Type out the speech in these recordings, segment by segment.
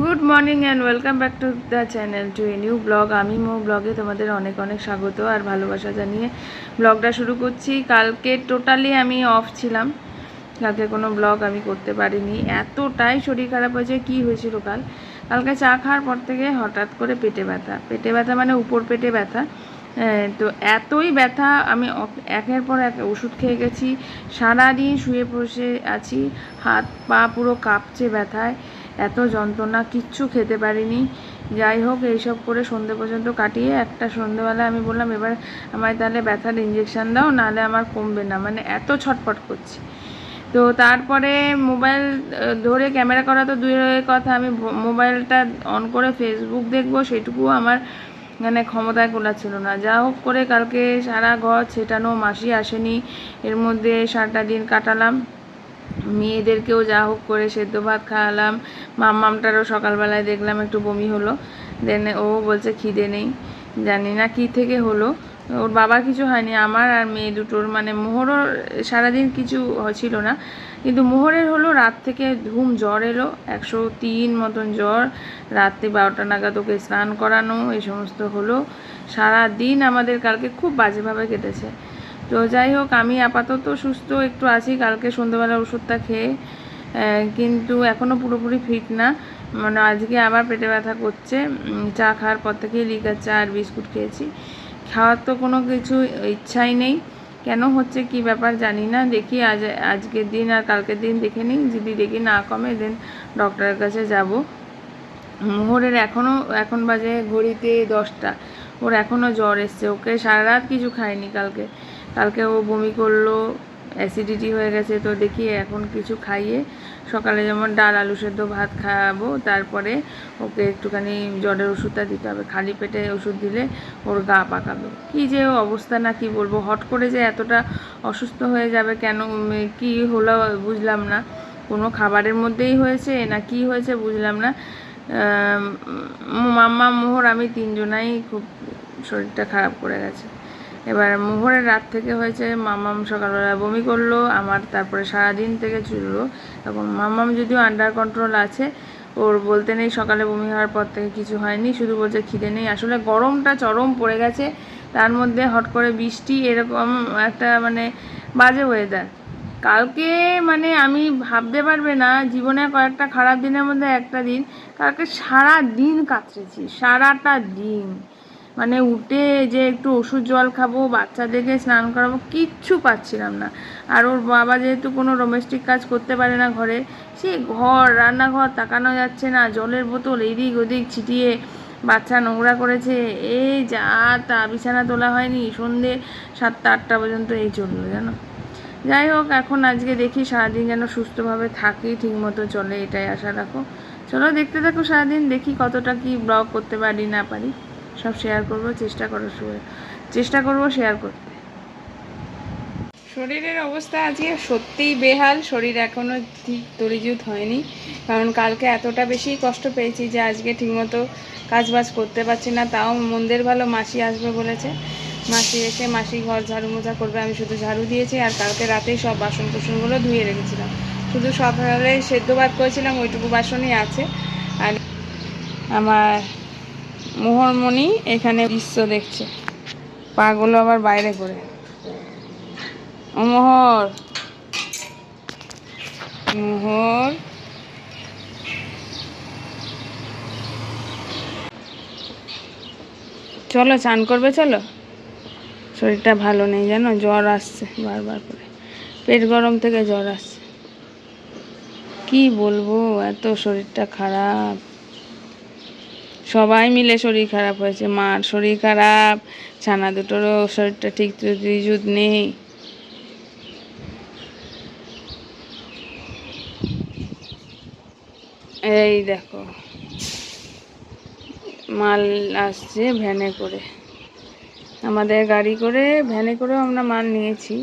Good morning and welcome back to the channel to a new blog আমি মো ব্লগে তোমাদের অনেক অনেক স্বাগত আর ভালোবাসা জানিয়ে ব্লগটা শুরু করছি। কালকে টোটালি আমি অফ ছিলাম। কালকে কোনো ব্লগ আমি করতে পারিনি। এতটাই শরীর খারাপ হয়েছে, কি হয়েছিল কাল? কালকে চা খাওয়ার পর থেকে হঠাৎ করে পেটে ব্যথা। পেটে ব্যথা মানে উপর পেটে ব্যথা। তো এতই ব্যথা, আমি একের পর এক ওষুধ খেয়ে গেছি। সারাদিন শুয়ে বসে আছি। হাত পা পুরো কাঁপছে ব্যথায়। এত যন্ত্রণা, কিচ্ছু খেতে পারিনি। যাই হোক, এইসব করে সন্ধে পর্যন্ত কাটিয়ে একটা সন্ধেবেলা আমি বললাম, এবার আমায় তাহলে ব্যথার ইঞ্জেকশান দাও, নাহলে আমার কমবে না। মানে এত ছটফট করছি। তো তারপরে মোবাইল ধরে ক্যামেরা করা তো দূরের কথা, আমি মোবাইলটা অন করে ফেসবুক দেখব সেটুকু আমার মানে ক্ষমতায় কোলা ছিল না। যা হোক করে কালকে সারা ঘর ছেটানো, মাসি আসেনি, এর মধ্যে সারাটা দিন কাটালাম। মেয়েদেরকেও যা হোক করে সেদ্ধ ভাত খাওয়ালাম। মাম্মামটারও সকালবেলায় দেখলাম একটু বমি হলো। দেন ও বলছে, খিদে নেই। জানি না কি থেকে হলো। ওর বাবার কিছু হয়নি, আমার আর মেয়ে দুটোর। মানে মোহরও সারাদিন কিছু ছিল না। কিন্তু মোহরের হলো, রাত থেকে ধুম জ্বর এলো, একশো তিন মতন জ্বর। রাত্রি বারোটা নাগাদ ওকে স্নান করানো এই সমস্ত হলো। সারা দিন আমাদের কালকে খুব বাজেভাবে কেটেছে। তো যাই হোক, আমি আপাতত সুস্থ, একটু আছি। কালকে সন্ধ্যেবেলা ওষুধটা খেয়ে কিন্তু এখনও পুরোপুরি ফিট না। মানে আজকে আবার পেটে ব্যথা করছে। চা খাওয়ার পর থেকেই লিকার চা আর বিস্কুট খেয়েছি। খাওয়ার তো কোনো কিছু ইচ্ছাই নেই। কেন হচ্ছে কি ব্যাপার জানি না। দেখি আজ, আজকের দিন আর কালকের দিন দেখে নিই। যদি দেখি না কমে দেন ডক্টরের কাছে যাব। মোহরের এখনও এখন বাজে ঘড়িতে দশটা। ওর এখনও জ্বর এসছে। ওকে সারা রাত কিছু খায়নি কালকে। কালকে ও বমি করল অ্যাসিডিটি হয়ে গেছে, তো দেখি এখন কিছু খাইয়ে সকালে যেমন ডাল, আলু সেদ্ধ, ভাত খাওয়াবো তারপরে ওকে একটুখানি জ্বরের ওষুধটা দিতে হবে। খালি পেটে ওষুধ দিলে ওর গা পাকাবে। কী যে অবস্থা না কি বলব, হট করে যে এতটা অসুস্থ হয়ে যাবে কেন কি হলো বুঝলাম না। কোনো খাবারের মধ্যেই হয়েছে না কি হয়েছে বুঝলাম না। মাম্মা মোহর, আমি তিনজনাই খুব শরীরটা খারাপ করে গেছে। এবার মোহরের রাত থেকে হয়েছে মাম্মাম সকালবেলা বমি করল, আমার তারপরে সারাদিন থেকে চুললো তখন মাম্মাম যদিও আন্ডার কন্ট্রোল আছে, ওর বলতে নেই সকালে বমি হওয়ার পর থেকে কিছু হয়নি, শুধু বলছে খিদে নেই। আসলে গরমটা চরম পড়ে গেছে, তার মধ্যে হট করে বৃষ্টি, এরকম একটা মানে বাজে ওয়েদার কালকে মানে আমি ভাবতে পারবে না, জীবনে কয়েকটা খারাপ দিনের মধ্যে একটা দিন, কালকে সারা দিন কাতরেছি, সারাটা দিন। মানে উঠে যে একটু ওষুধ জল খাব, বাচ্চাদেরকে স্নান করাবো, কিচ্ছু পাচ্ছিলাম না। আর ওর বাবা যেহেতু কোনো ডোমেস্টিক কাজ করতে পারে না ঘরে, সে ঘর, রান্নাঘর তাকানো যাচ্ছে না। জলের বোতল এদিক ওদিক ছিটিয়ে বাচ্চা নোংরা করেছে। এই যা তা বিছানা তোলা হয়নি। সন্ধে সাতটা, আটটা পর্যন্ত এই চলল, জানো? যাই হোক, এখন আজকে দেখি সারাদিন যেন সুস্থভাবে থাকি, ঠিকমতো চলে, এটাই আশা রাখো। চলো দেখতে থাকো সারাদিন, দেখি কতটা কি ব্লগ করতে পারি, না পারি। সব শেয়ার করব, চেষ্টা করো শুয়ে। চেষ্টা করব শেয়ার করতে শরীরের অবস্থা আজকে সত্যিই বেহাল, শরীর এখনও ঠিক তরিজুত হয়নি। কারণ কালকে এতটা বেশি কষ্ট পেয়েছি যে আজকে ঠিকমতো কাজ বাজ করতে পারছি না, তাও মন্দের ভালো মাসি আসবে বলেছে। মাসি এসে মাসি ঘর ঝাড়ু মোছা করবে, আমি শুধু ঝাড়ু দিয়েছি আর কালকে রাতেই সব বাসন কুসনগুলো ধুয়ে রেখেছিলাম। শুধু সকালে সেদ্ধ ভাত করেছিলাম, ওইটুকু বাসনই আছে। আর আমার মোহরমণি এখানে দৃশ্য দেখছে। পাগুলো আবার বাইরে করে। ও মোহর। মোহর। চলো, চান করবে, চলো। শরীরটা ভালো নেই, জানো? জ্বর আসছে বারবার করে। পেট গরম থেকে জ্বর আসছে। কি বলব? এত শরীরটা খারাপ। সবাই মিলে শরীর খারাপ হয়েছে। মার শরীর খারাপ, ছানা দুটোরও শরীরটা ঠিক রিজুদ নেই। এই দেখো, মাল আসছে ভ্যানে করে। আমাদের গাড়ি করে, ভ্যানে করেও আমরা মাল নিয়েছি।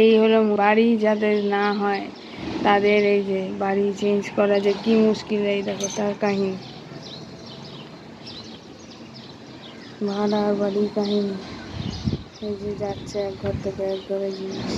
এই হলো বাড়ি যাদের না হয়, তাদের এই যে বাড়ি চেঞ্জ করা যে কি মুশকিল এই দেখো, তার কাহিনী। ভাড়ার বাড়ি কাহিনী। এই যে যাচ্ছে এক ঘর থেকে এক ঘরে জিনিস।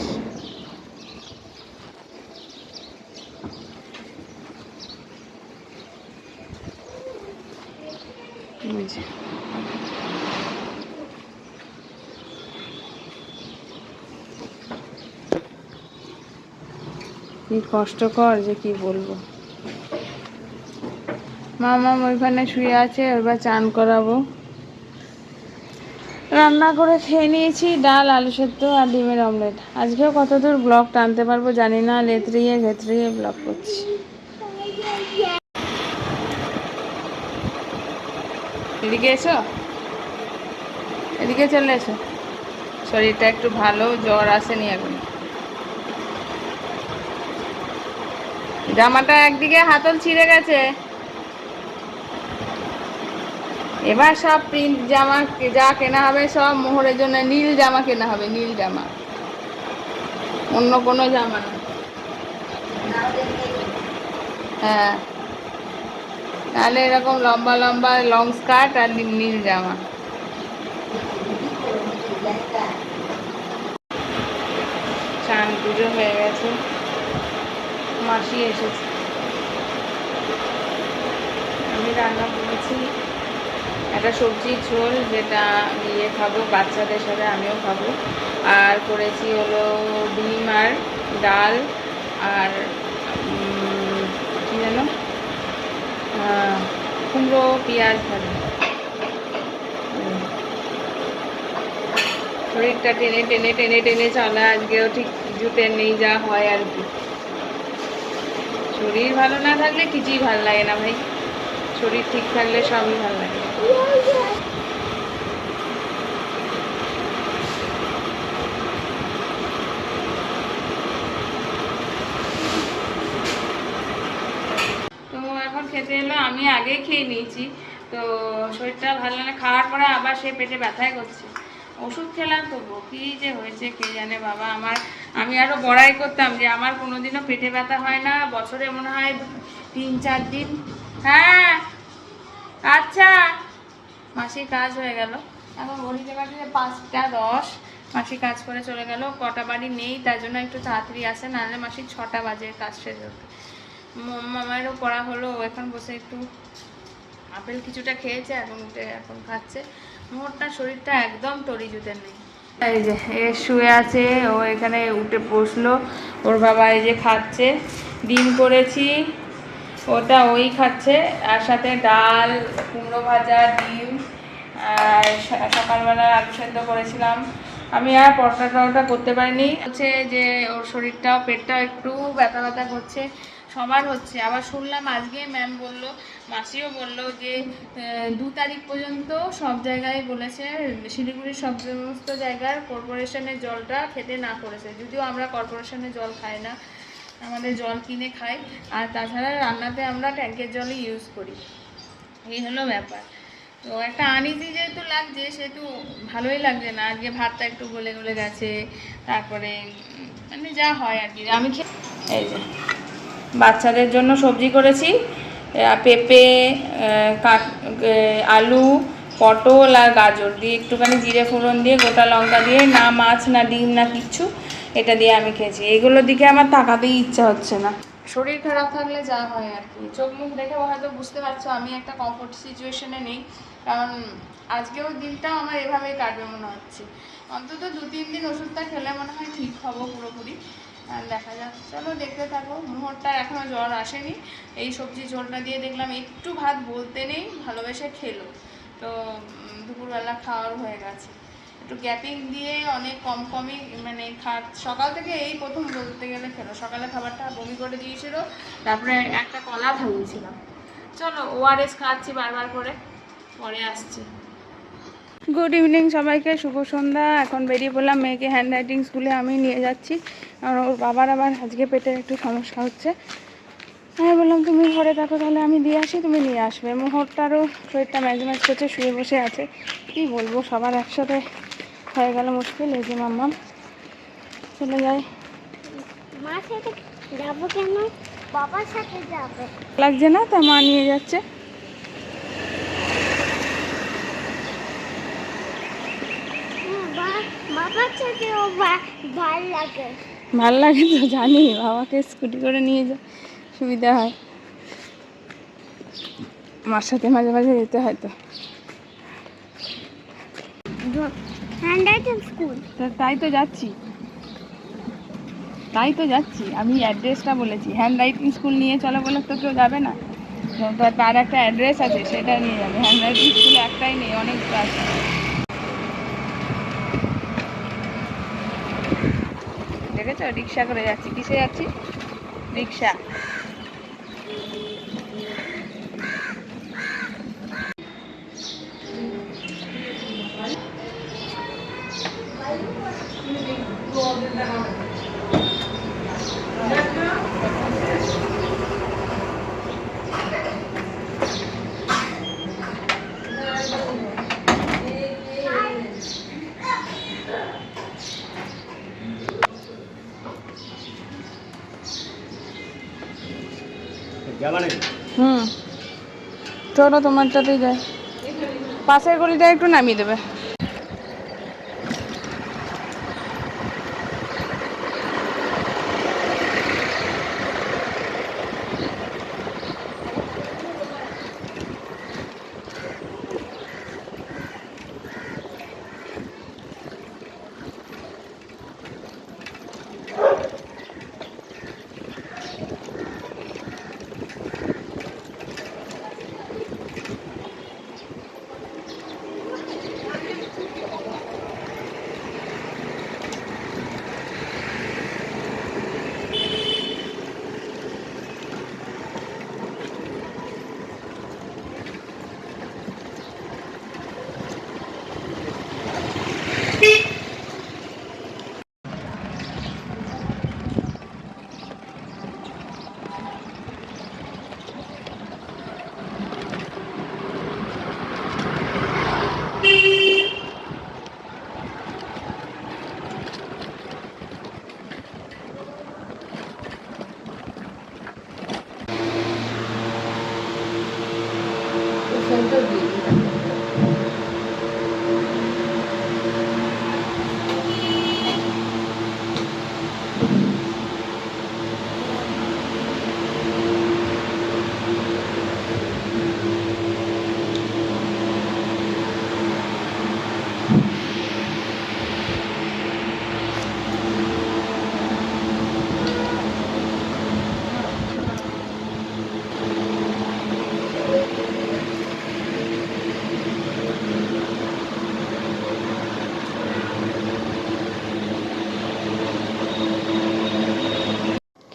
কি কষ্টকর যে কি বলব। মামা ওইখানে শুয়ে আছে, এবার চান করাবো। রান্না করে খেয়ে নিয়েছি ডাল, আলু সেদ্ধ আর ডিমের অমলেট। আজকেও কতদূর ব্লগ টানতে পারব জানি না, লেত্রিয়ে ঘেত্রিয়ে ব্লগ করছি। এদিকে এসো। এদিকে চলে এসো। শরীরটা একটু ভালো, জ্বর আসেনি এখন। জামাটা একদিকে হাতল ছিঁড়ে গেছে। এবার সব প্রিন্ট জামা যা কেনা হবে সব মোহরের জন্য নীল জামা কেনা হবে, নীল জামা। অন্য কোনো জামা না। হ্যাঁ। তাহলে এরকম লম্বা লম্বা লং স্কার্ট আর নীল জামা। চান পুজো হয়ে গেছে। মাসি এসেছে। আমি রান্না করেছি। একটা সবজির ঝোল যেটা ইয়ে খাব, বাচ্চাদের সাথে আমিও খাব। আর করেছি হলো ডিম আর ডাল আর কি যেন? কুমড়ো, পেঁয়াজ ভাজা। শরীরটা টেনে টেনে টেনে টেনে চলা, আজকেও ঠিক জুটে নেই, যা হয় আর কি। শরীর ভালো না থাকলে কিছুই ভালো লাগে না ভাই। শরীর ঠিক থাকলে সবই ভালো লাগে। তো এখন খেতে এলো, আমি আগে খেয়ে নিয়েছি। তো শরীরটা ভালো না, খাওয়ার পরে আবার সে পেটে ব্যথাই করছে। ওষুধ খেলাম তবু কী যে হয়েছে, কে জানে বাবা, আমার, আমি আরও বড়াই করতাম যে আমার কোনোদিনও পেটে ব্যথা হয় না, বছরে মনে হয় তিন চার দিন হ্যাঁ। আচ্ছা। মাসির কাজ হয়ে গেল। এখন ঘড়িতে বাড়িতে পাঁচটা দশ। মাসি কাজ করে চলে গেল। কটা বাড়ি নেই, তার জন্য একটু তাড়াতাড়ি আসে, নাহলে মাসির ছটা বাজে কাজ শেষ হতে। মামারও পড়া হলো এখন বসে একটু আপেল কিছুটা খেয়েছে, এখন উঠে এখন খাচ্ছে। মোহরটা শরীরটা একদম তরি জুতে নেই। এই যে, এ শুয়ে আছে, ও এখানে উঠে বসল। ওর বাবা এই যে খাচ্ছে। ডিম করেছি ওটা ওই খাচ্ছে, আর সাথে ডাল, কুমড়ো ভাজা, ডিম, আর সকালবেলা আলু সেদ্ধ করেছিলাম। আমি আর পরোটা টরোটা করতে পারিনি। হচ্ছে যে ওর শরীরটাও, পেটটাও একটু ব্যথা ব্যথা করছে, সবার হচ্ছে। আবার শুনলাম আজকে ম্যাম বলল, মাসিও বলল যে দু তারিখ পর্যন্ত সব জায়গায় বলেছে, শিলিগুড়ির সব সমস্ত জায়গার কর্পোরেশনের জলটা খেতে না করেছে। যদিও আমরা কর্পোরেশনের জল খাই না। আমাদের জল কিনে খাই। আর তাছাড়া রান্নাতে আমরা ট্যাঙ্কের জলই ইউজ করি। এই হলো ব্যাপার। তো একটা আনিজি যেহেতু লাগছে, সেহেতু ভালোই লাগছে না। আজকে ভাতটা একটু গলে গলে গেছে। তারপরে মানে যা হয় আর কি। আমি এই যে, বাচ্চাদের জন্য সবজি করেছি। পেঁপে আলু, পটল আর গাজর। দিয়ে একটুখানি জিরে ফোড়ন দিয়ে, গোটা লঙ্কা দিয়ে, না মাছ, না ডিম, না কিচ্ছু। এটা দিয়ে আমি খেয়েছি। এগুলোর দিকে আমার তাকাতেই ইচ্ছা হচ্ছে না। শরীর খারাপ থাকলে যা হয় আর কি। চোখ মুখ দেখে হয়তো বুঝতে পারছ, আমি একটা কমফোর্ট সিচুয়েশনে নেই। কারণ আজকেও দিনটাও আমার এভাবেই কাটবে মনে হচ্ছে। অন্তত দু, তিন দিন ওষুধটা খেলে মনে হয় ঠিক হব পুরোপুরি। দেখা যাক। চলো দেখতে থাকো। মুহূর্তটা এখনও জ্বর আসেনি। এই সবজি ঝোলটা দিয়ে দেখলাম একটু ভাত বলতে নেই, ভালোবেসে খেলো। তো দুপুরবেলা খাওয়ার হয়ে গেছে। একটু গ্যাপিং দিয়ে অনেক কম কমই মানে সকাল থেকে এই প্রথম বলতে গেলে খেলো সকালে খাবারটা বমি করে দিয়েছিল, তারপরে একটা কলা খাইয়েছিলাম চলো ওআরএস খাচ্ছি বারবার করে, পরে আসছি। গুড ইভিনিং সবাইকে, শুভ সন্ধ্যা। এখন বেরিয়ে পড়লাম মেয়েকে হ্যান্ড রাইটিং স্কুলে আমি নিয়ে যাচ্ছি। কারণ ওর বাবার আবার আজকে পেটের একটু সমস্যা হচ্ছে। আমি বললাম তুমি ঘরে থাকো তাহলে আমি দিয়ে আসি তুমি নিয়ে আসবে। মোহরটারও শরীরটা ম্যাজ ম্যাচ করছে শুয়ে বসে আছে। কি বলব সবার একসাথে হয়ে গেল মুশকিল এই যে মাম্মাম। চলে সাথে যাব কেন? বাবার সাথে যাবে। লাগছে না? তা মা নিয়ে যাচ্ছে। হ্যাঁ, বাবার সাথে ও ভা- ভালো লাগে। ভালো লাগে তো জানি বাবাকে স্কুটি করে নিয়ে যা। সুবিধা হয়। মার সাথে মাঝে মাঝে যেতে হয় তো। Handwriting school. তা- তাই তো যাচ্ছি। তাই তো যাচ্ছি। আমি অ্যাড্রেসটা বলেছি। হ্যান্ড রাইটিং স্কুল নিয়ে চলো বলে তো কেউ যাবে না। তার একটা অ্যাড্রেস আছে সেটা নিয়ে যাবে। হ্যান্ড রাইটিং স্কুল একটাই নেই অনেক আছে দেখেছ? রিক্সা করে যাচ্ছি। কিসে যাচ্ছি? রিক্সা। হুম। চলো তোমারটাতেই যাই। পাশের গলিটা একটু নামিয়ে দেবে।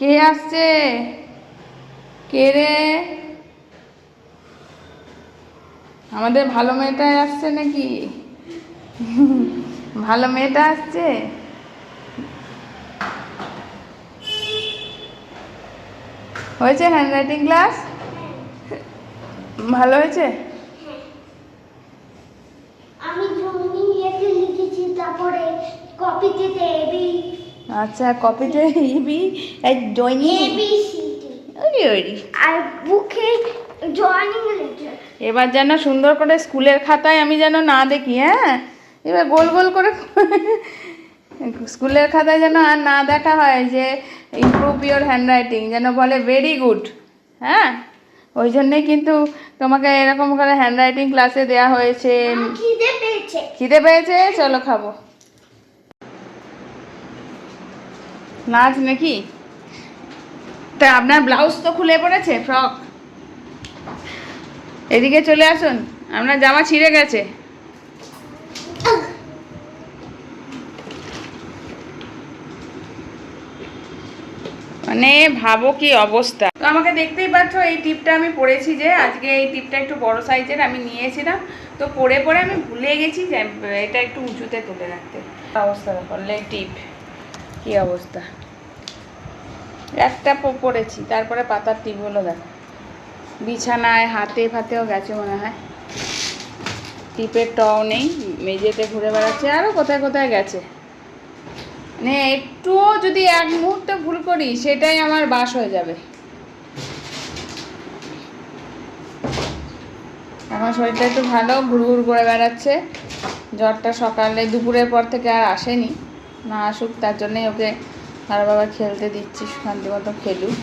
কে আসছে? কে রে? আমাদের ভালো মেয়েটাই আসছে নাকি? ভালো মেয়েটা আসছে? হয়েছে হ্যান্ডরাইটিং ক্লাস ভালো হয়েছে? আমি লিখেছি, তারপরে কপিতে এবি আচ্ছা কপিতে ইবি এবি সিটি ওরি ওরি। আর বুকে জয়নিং লেটার এবার যেন সুন্দর করে স্কুলের খাতায় আমি যেন না দেখি হ্যাঁ? এবার গোল গোল করে স্কুলের খাতায় যেন আর না দেখা হয় যে ইমপ্রুভ ইওর হ্যান্ডরাইটিং যেন বলে ভেরি গুড হ্যাঁ? ওই জন্যেই কিন্তু তোমাকে এরকম করে হ্যান্ডরাইটিং ক্লাসে দেওয়া হয়েছে। খিদে পেয়েছে? চলো খাব। নাচ নাকি? তা আপনার ব্লাউজ তো খুলে পড়েছে, ফ্রক। এদিকে চলে আসুন, আপনার জামা ছিঁড়ে গেছে। মানে ভাবো কি অবস্থা। তো আমাকে দেখতেই পাচ্ছ, এই টিপটা আমি পরেছি যে, আজকে এই টিপটা একটু বড় সাইজের আমি নিয়েছিলাম। তো পরে পরে আমি ভুলে গেছি যে, এটা একটু উঁচুতে তুলে রাখতে। অবস্থা দেখো টিপ। কি অবস্থা? একটা প- পরেছি তারপরে পাতার টিপগুলো দেখো। বিছানায় হাতে ফাতেও গেছে মনে হয়। টিপের টও নেই, মেঝেতে ঘুরে বেড়াচ্ছে আরও কোথায় কোথায় গেছে। মানে একটুও যদি এক মুহূর্তে ভুল করি, সেটাই আমার বাস হয়ে যাবে। এখন শরীরটা একটু ভালো, ঘুরঘুর করে বেড়াচ্ছে। জ্বরটা সকালে, দুপুরের পর থেকে আর আসেনি। না আসুক, তার জন্যই ওকে আর বাবা খেলতে দিচ্ছি, শান্তি মতো খেলুক।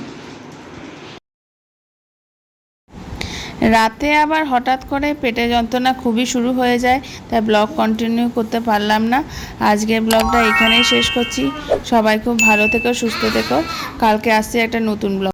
রাতে আবার হঠাৎ করে পেটে যন্ত্রণা খুবই শুরু হয়ে যায়, তাই ব্লগ কন্টিনিউ করতে পারলাম না। আজকের ব্লগটা এখানেই শেষ করছি। সবাই খুব ভালো থেকো, সুস্থ থেকো। কালকে আসছে একটা নতুন ব্লগ।